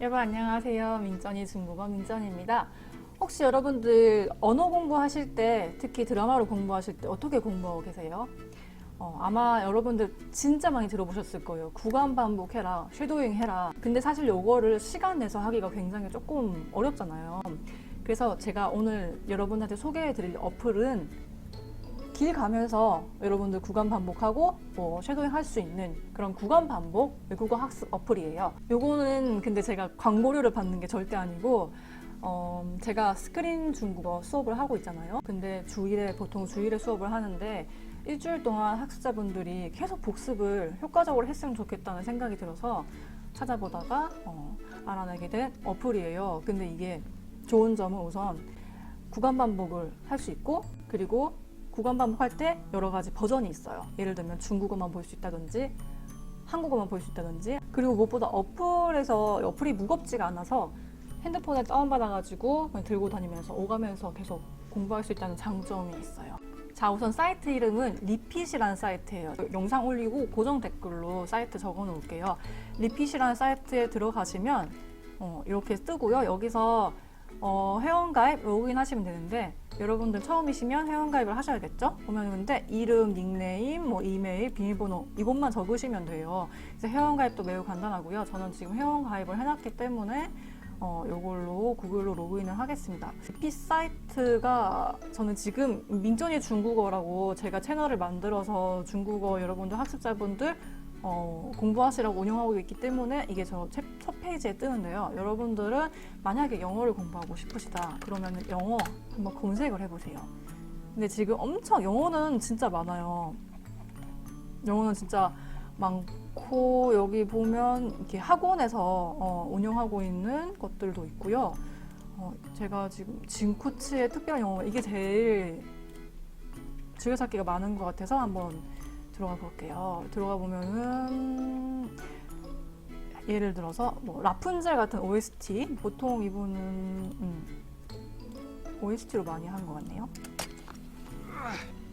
여러분 안녕하세요. 민전이 중국어 민전입니다. 혹시 여러분들 언어 공부하실 때 특히 드라마로 공부하실 때 어떻게 공부하고 계세요? 어, 아마 여러분들 진짜 많이 들어보셨을 거예요. 구간 반복해라, 쉐도잉 해라. 근데 사실 요거를 시간 내서 하기가 굉장히 조금 어렵잖아요. 그래서 제가 오늘 여러분한테 소개해 드릴 어플은 길 가면서 여러분들 구간 반복하고 뭐 쉐도잉 할 수 있는 그런 구간 반복 외국어 학습 어플이에요. 요거는 근데 제가 광고료를 받는 게 절대 아니고 어, 제가 스크린 중국어 수업을 하고 있잖아요. 근데 주일에 보통 주일에 수업을 하는데 일주일 동안 학습자분들이 계속 복습을 효과적으로 했으면 좋겠다는 생각이 들어서 찾아보다가 어, 알아내게 된 어플이에요. 근데 이게 좋은 점은 우선 구간 반복을 할 수 있고 그리고 구간 반복할 때 여러 가지 버전이 있어요. 예를 들면 중국어만 볼 수 있다든지 한국어만 볼 수 있다든지 그리고 무엇보다 어플에서 어플이 무겁지가 않아서 핸드폰에 다운받아가지고 들고 다니면서 오가면서 계속 공부할 수 있다는 장점이 있어요. 자 우선 사이트 이름은 리핏이라는 사이트예요. 영상 올리고 고정 댓글로 사이트 적어 놓을게요. 리핏이라는 사이트에 들어가시면 어, 이렇게 뜨고요. 여기서 어, 회원가입 로그인 하시면 되는데 여러분들 처음이시면 회원가입을 하셔야겠죠? 보면 근데 이름, 닉네임, 뭐 이메일, 비밀번호 이것만 적으시면 돼요. 그래서 회원가입도 매우 간단하고요. 저는 지금 회원가입을 해놨기 때문에 어, 요걸로 구글로 로그인을 하겠습니다. 피 사이트가 저는 지금 민전이 중국어라고 제가 채널을 만들어서 중국어 여러분들 학습자분들 어, 공부하시라고 운영하고 있기 때문에 이게 저 첫 페이지에 뜨는데요. 여러분들은 만약에 영어를 공부하고 싶으시다 그러면 영어 한번 검색을 해보세요. 근데 지금 엄청 영어는 진짜 많아요. 영어는 진짜 많고 여기 보면 이렇게 학원에서 어, 운영하고 있는 것들도 있고요. 어, 제가 지금 진코치의 특별한 영어 이게 제일 즐겨찾기가 많은 것 같아서 한번 들어가 볼게요. 들어가 보면은 예를 들어서 뭐 라푼젤 같은 OST 보통 이분은 음, OST로 많이 한 것 같네요.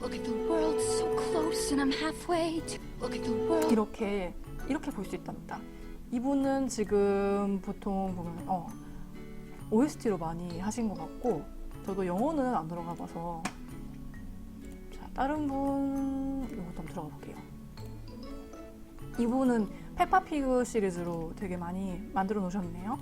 Look at the world so close and I'm halfway to look at the world 이렇게 이렇게 볼 수 있답니다. 이분은 지금 보통 보면 어, OST로 많이 하신 것 같고 저도 영어는 안 들어가 봐서 자 다른 분 이것도 한번 들어가 볼게요. 이분은 페파피그 시리즈로 되게 많이 만들어 놓으셨네요.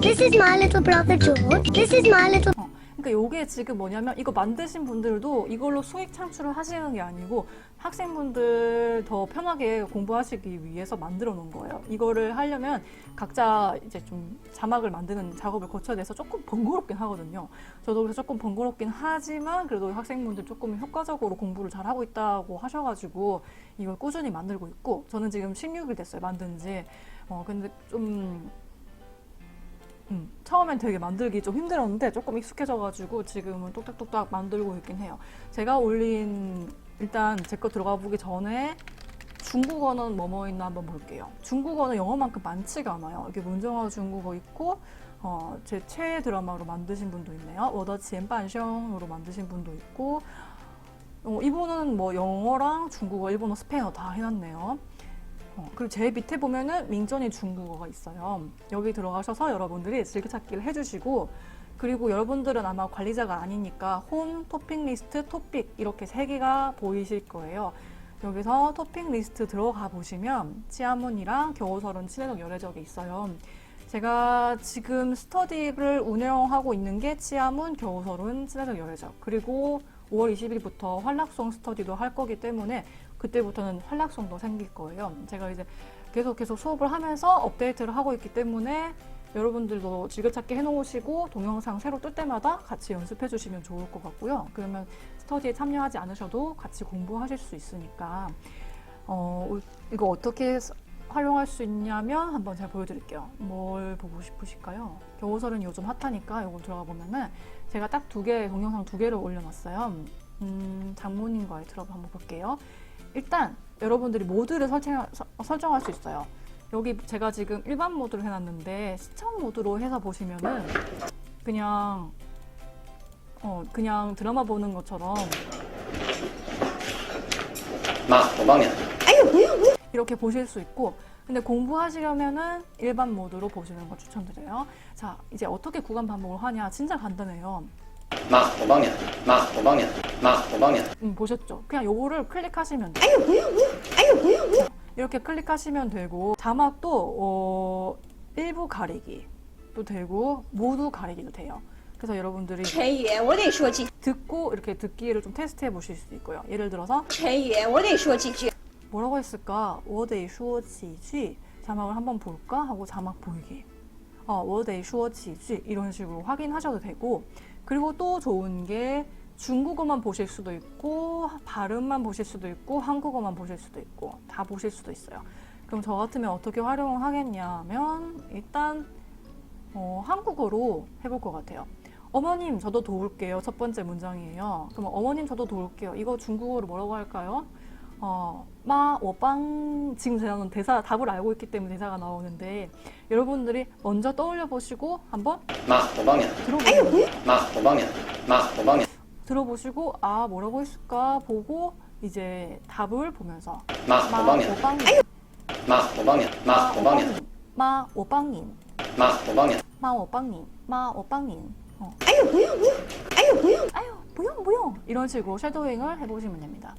This is my little brother George. This is my little 어, 그러니까 이게 지금 뭐냐면 이거 만드신 분들도 이걸로 수익 창출을 하시는 게 아니고 학생분들 더 편하게 공부하시기 위해서 만들어 놓은 거예요. 이거를 하려면 각자 이제 좀 자막을 만드는 작업을 거쳐야 돼서 조금 번거롭긴 하거든요. 저도 그래서 조금 번거롭긴 하지만 그래도 학생분들 조금 효과적으로 공부를 잘 하고 있다고 하셔가지고 이걸 꾸준히 만들고 있고 저는 지금 16일 됐어요 만든 지. 어 근데 좀 음, 처음엔 되게 만들기 좀 힘들었는데 조금 익숙해져가지고 지금은 똑딱똑딱 만들고 있긴 해요. 제가 올린 일단 제 거 들어가 보기 전에 중국어는 뭐뭐 있나 한번 볼게요. 중국어는 영어만큼 많지가 않아요. 이게 문정아 중국어 있고 어, 제 최애 드라마로 만드신 분도 있네요. 워더 지엔반숑으로 만드신 분도 있고 어, 이분은 뭐 영어랑 중국어, 일본어, 스페인어 다 해놨네요. 어, 그리고 제일 밑에 보면은 민전이 중국어가 있어요. 여기 들어가셔서 여러분들이 즐겨찾기를 해주시고 그리고 여러분들은 아마 관리자가 아니니까 홈, 토핑 리스트, 토픽 이렇게 세 개가 보이실 거예요. 여기서 토픽 리스트 들어가 보시면 치아문이랑 겨우설은 친해적 열애적이 있어요. 제가 지금 스터디를 운영하고 있는 게 치아문, 겨우설은 친해적 열애적 그리고 5월 20일부터 활락송 스터디도 할 거기 때문에 그때부터는 활락송도 생길 거예요. 제가 이제 계속 계속 수업을 하면서 업데이트를 하고 있기 때문에 여러분들도 즐겨찾기 해놓으시고 동영상 새로 뜰 때마다 같이 연습해 주시면 좋을 것 같고요. 그러면 스터디에 참여하지 않으셔도 같이 공부하실 수 있으니까 어, 이거 어떻게 스- 활용할 수 있냐면 한번 제가 보여드릴게요. 뭘 보고 싶으실까요? 겨우설은 요즘 핫하니까 이거 들어가 보면은 제가 딱 두 개, 동영상 두 개를 올려놨어요. 음, 장모님과의 들어가 한번 볼게요. 일단 여러분들이 모드를 설정, 설정할 수 있어요. 여기 제가 지금 일반 모드로 해놨는데 시청 모드로 해서 보시면은 그냥 어 그냥 드라마 보는 것처럼 마 도망이야. 아유 뭐야 뭐야. 이렇게 보실 수 있고 근데 공부하시려면은 일반 모드로 보시는 걸 추천드려요. 자 이제 어떻게 구간 반복을 하냐 진짜 간단해요. 妈，我帮你，妈，我帮你，妈，我帮你。 음, 보셨죠? 그냥 요거를 클릭하시면 돼요. 이렇게 클릭하시면 되고 자막도 어, 일부 가리기도 되고 모두 가리기도 돼요. 그래서 여러분들이 陈宇，我得说几， 듣고 이렇게 듣기를 좀 테스트해 보실 수 있고요. 예를 들어서 陈宇，我得说几句。 뭐라고 했을까? 我得说几句 자막을 한번 볼까? 하고 자막 보이기. 어, 我得说几句 이런 식으로 확인하셔도 되고 그리고 또 좋은 게 중국어만 보실 수도 있고 발음만 보실 수도 있고 한국어만 보실 수도 있고 다 보실 수도 있어요. 그럼 저 같으면 어떻게 활용을 하겠냐면 일단 어, 한국어로 해볼 것 같아요. 어머님 저도 도울게요. 첫 번째 문장이에요. 그럼 어머님 저도 도울게요. 이거 중국어로 뭐라고 할까요? 어, 마, 워빵. 지금 저는 대사, 답을 알고 있기 때문에 대사가 나오는데, 여러분들이 먼저 떠올려 보시고, 한번. 마, 워, 빵, 야. 들어보세요. 마, 워빵이야. 마, 워빵이야. 들어보시고, 아, 뭐라고 했을까 보고, 이제 답을 보면서. 마, 워빵이야. 마, 워빵이야. 마, 워빵이야. 마, 워빵인. 마, 워빵이야. 마, 워빵인. 마, 워빵인. 어. 아유, 뭐야, 뭐야. 아유, 뭐야. 아유, 뭐야, 뭐야. 이런 식으로 섀도잉을 해보시면 됩니다.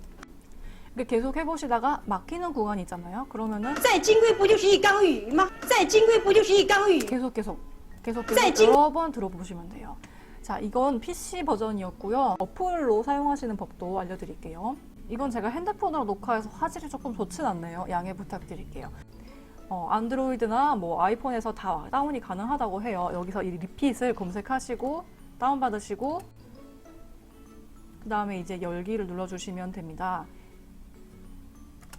이렇게 계속 해보시다가 막히는 구간이 있잖아요. 그러면은 在金龟不就是一缸鱼吗？在金龟不就是一缸鱼？ 계속 계속 계속 자, 계속 지금- 여러 번 들어보시면 돼요. 자, 이건 PC 버전이었고요. 어플로 사용하시는 법도 알려드릴게요. 이건 제가 핸드폰으로 녹화해서 화질이 조금 좋진 않네요. 양해 부탁드릴게요. 어, 안드로이드나 뭐 아이폰에서 다 다운이 가능하다고 해요. 여기서 이 리핏을 검색하시고 다운받으시고 그 다음에 이제 열기를 눌러주시면 됩니다.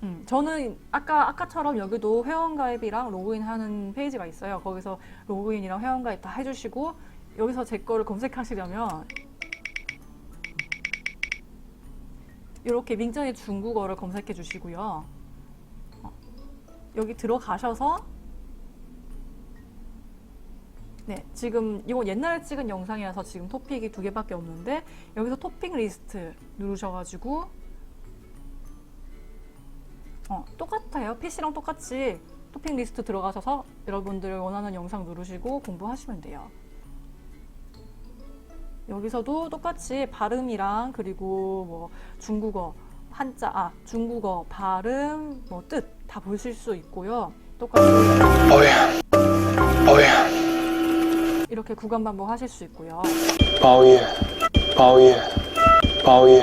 음, 저는 아까 아까처럼 여기도 회원가입이랑 로그인하는 페이지가 있어요. 거기서 로그인이랑 회원가입 다 해주시고 여기서 제 거를 검색하시려면 이렇게 민정의 중국어를 검색해 주시고요. 어, 여기 들어가셔서 네, 지금 이거 옛날에 찍은 영상이라서 지금 토픽이 두 개밖에 없는데 여기서 토픽 리스트 누르셔가지고 어, 똑같아요. PC랑 똑같이 토핑 리스트 들어가셔서 여러분들 원하는 영상 누르시고 공부하시면 돼요. 여기서도 똑같이 발음이랑 그리고 뭐 중국어 한자 아 중국어 발음 뭐 뜻 다 보실 수 있고요. 똑같이 어휘 어휘 이렇게 구간 반복 하실 수 있고요. 바위에 바위에 바위에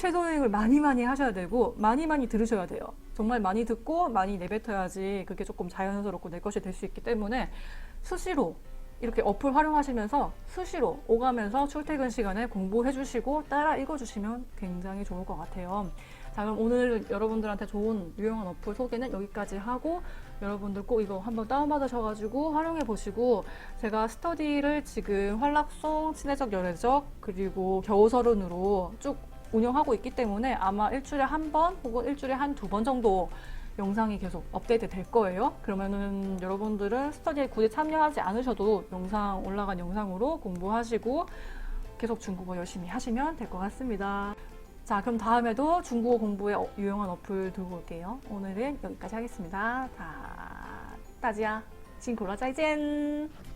쉐도잉을 많이 많이 하셔야 되고 많이 많이 들으셔야 돼요. 정말 많이 듣고 많이 내뱉어야지 그게 조금 자연스럽고 내 것이 될 수 있기 때문에 수시로 이렇게 어플 활용하시면서 수시로 오가면서 출퇴근 시간에 공부해 주시고 따라 읽어 주시면 굉장히 좋을 것 같아요. 자, 그럼 오늘 여러분들한테 좋은 유용한 어플 소개는 여기까지 하고 여러분들 꼭 이거 한번 다운받으셔가지고 활용해 보시고 제가 스터디를 지금 활락송, 친해적, 열애적 그리고 겨우서른으로 쭉 운영하고 있기 때문에 아마 일주일에 한 번 혹은 일주일에 한 두 번 정도 영상이 계속 업데이트 될 거예요. 그러면은 여러분들은 스터디에 굳이 참여하지 않으셔도 영상 올라간 영상으로 공부하시고 계속 중국어 열심히 하시면 될 것 같습니다. 자, 그럼 다음에도 중국어 공부에 어, 유용한 어플 들고 올게요. 오늘은 여기까지 하겠습니다. 자, 따지야, 친구라 짜이젠!